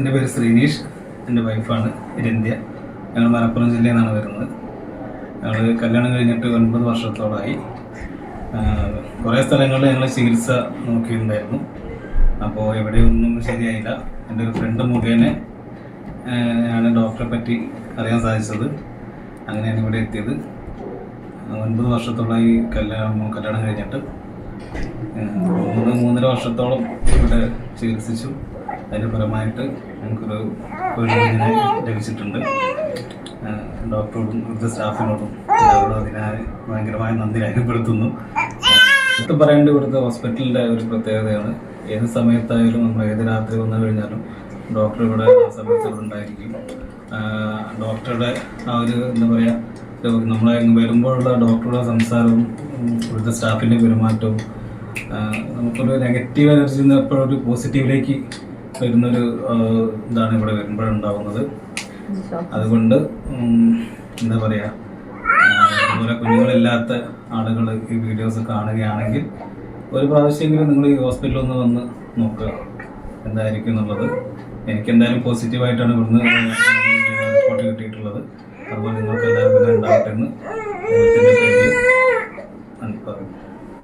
എന്റെ പേര് ശ്രീനീഷ് എന്റെ വൈഫാണ് രന്ധ്യ. ഞങ്ങൾ മലപ്പുറം ജില്ലയിൽ നിന്നാണ് വരുന്നത്. ഞങ്ങൾ കല്യാണം കഴിഞ്ഞിട്ട് ഒൻപത് വർഷത്തോളമായി കുറേ സ്ഥലങ്ങളിൽ ഞങ്ങൾ ചികിത്സ നോക്കിയിട്ടുണ്ടായിരുന്നു. അപ്പോൾ എവിടെയൊന്നും ശരിയായില്ല. എന്റെ ഒരു ഫ്രണ്ട് മുഖേന ആണ് ഡോക്ടറെ പറ്റി അറിയാൻ സാധിച്ചത്. അങ്ങനെയാണ് ഇവിടെ എത്തിയത്. ഒൻപത് വർഷത്തോളമായി കല്യാണം കല്യാണം കഴിഞ്ഞിട്ട്. മൂന്ന് മൂന്നര വർഷത്തോളം ഇവിടെ ചികിത്സിച്ചു. അതിന്റെ ഫലമായിട്ട് ഞങ്ങൾക്കൊരു കുഞ്ഞിനെ ലഭിച്ചിട്ടുണ്ട്. ഡോക്ടറോടും ഇവിടുത്തെ സ്റ്റാഫിനോടും എല്ലാവരോടും അതിനായി ഭയങ്കരമായ നന്ദി രേഖപ്പെടുത്തുന്നു. എടുത്ത് പറയേണ്ട ഇവിടുത്തെ ഹോസ്പിറ്റലിന്റെ ഒരു പ്രത്യേകതയാണ്. ഏത് സമയത്തായാലും നമ്മൾ ഏത് രാത്രി വന്നു കഴിഞ്ഞാലും ഡോക്ടർ ഇവിടെ ആ സമയത്ത് ഇവിടെ ഉണ്ടായിരിക്കും. ഡോക്ടറുടെ ആ ഒരു എന്താ പറയുക നമ്മളെ വരുമ്പോഴുള്ള ഡോക്ടറുടെ സംസാരവും ഇവിടുത്തെ സ്റ്റാഫിന്റെ പെരുമാറ്റവും നമുക്കൊരു നെഗറ്റീവ് എനർജിയിൽ നിന്ന് എപ്പോഴും ഒരു പോസിറ്റീവിലേക്ക് വരുന്നൊരു ഇതാണ് ഇവിടെ വരുമ്പോഴുണ്ടാവുന്നത്. അതുകൊണ്ട് എന്താ പറയുക അതുപോലെ കുഞ്ഞുങ്ങളില്ലാത്ത ആളുകൾ ഈ വീഡിയോസ് കാണുകയാണെങ്കിൽ ഒരു പ്രാവശ്യമെങ്കിലും നിങ്ങൾ ഈ ഹോസ്പിറ്റലിൽ ഒന്ന് വന്ന് നോക്കുക. എന്തായിരിക്കും എന്നുള്ളത്. എനിക്ക് എന്തായാലും പോസിറ്റീവായിട്ടാണ് ഇവിടുന്ന് റിപ്പോർട്ട് കിട്ടിയിട്ടുള്ളത്. അതുപോലെ നിങ്ങൾക്ക് എല്ലാവർക്കും ഉണ്ടാവട്ടെ എന്ന്.